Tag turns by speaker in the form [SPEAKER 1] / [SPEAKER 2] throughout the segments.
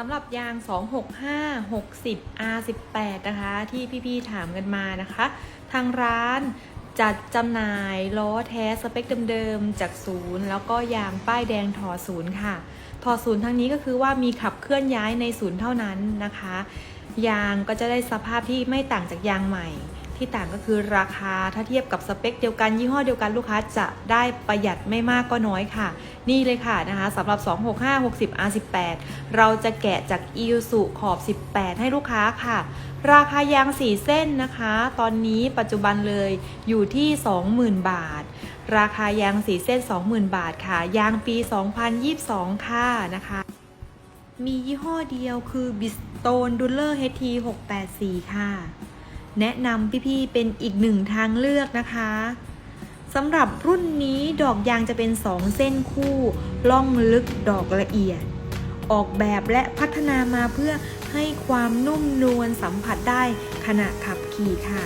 [SPEAKER 1] สำหรับยาง 265 60 R18 นะคะ ที่พี่ๆถามกันมานะคะ ทางร้านจัดจำหน่ายล้อแท้สเปคเดิมๆจากศูนย์ แล้วก็ยางป้ายแดงถอดศูนย์ค่ะ ถอดศูนย์ทั้งนี้ก็คือว่ามีขับเคลื่อนย้ายในศูนย์เท่านั้นนะคะ ยางก็จะได้สภาพที่ไม่ต่างจากยางใหม่ ที่ต่างก็คือราคาถ้าเทียบกับสเปคเดียวกันยี่ห้อเดียวกันลูกค้าจะได้ประหยัดไม่มากก็น้อยค่ะ นี่เลยค่ะนะคะสำหรับ 265 60 R18 เราจะแกะจาก i u s u ขอบ 18 ให้ลูกค้าค่ะ ราคายาง 4 เส้นนะคะ ตอนนี้ปัจจุบันเลยอยู่ที่ 20,000 บาท ราคายาง 4 เส้น 20,000 บาทค่ะ ยางปี 2022 ค่ะนะคะมียี่ห้อเดียวคือ Bistone Duller HT 684 ค่ะ แนะนำพี่ๆเป็นอีกหนึ่งทางเลือกนะคะสำหรับรุ่นนี้ดอกยางจะเป็น 2 เส้นคู่ล่องลึกดอกละเอียด ออกแบบและพัฒนามาเพื่อให้ความนุ่มนวลสัมผัสได้ขณะขับขี่ค่ะ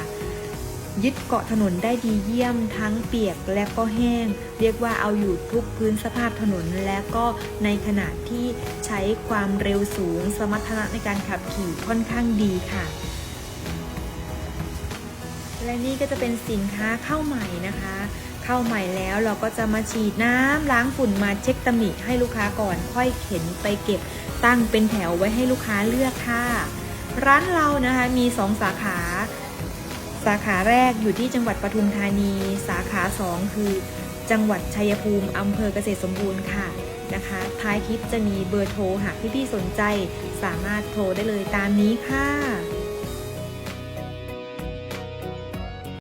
[SPEAKER 1] ยึดเกาะถนนได้ดีเยี่ยมทั้งเปียกและก็แห้ง เรียกว่าเอาอยู่ทุกพื้นสภาพถนนและก็ในขณะที่ใช้ความเร็วสูง สมรรถนะในการขับขี่ค่อนข้างดีค่ะ และนี่ก็จะเป็นสินค้าเข้าใหม่นะคะ เข้าใหม่แล้วเราก็จะมาฉีดน้ำล้างฝุ่นมาเช็คตำหนิให้ลูกค้าก่อน ค่อยเข็นไปเก็บตั้งเป็นแถวไว้ให้ลูกค้าเลือกค่ะ ร้านเรานะคะมี 2 สาขา สาขาแรกอยู่ที่จังหวัดปทุมธานี สาขา 2 คือ จังหวัดชัยภูมิอำเภอเกษตรสมบูรณ์ค่ะนะคะ ท้ายคลิปจะมีเบอร์โทรหากพี่ๆสนใจ สามารถโทรได้เลยตามนี้ค่ะ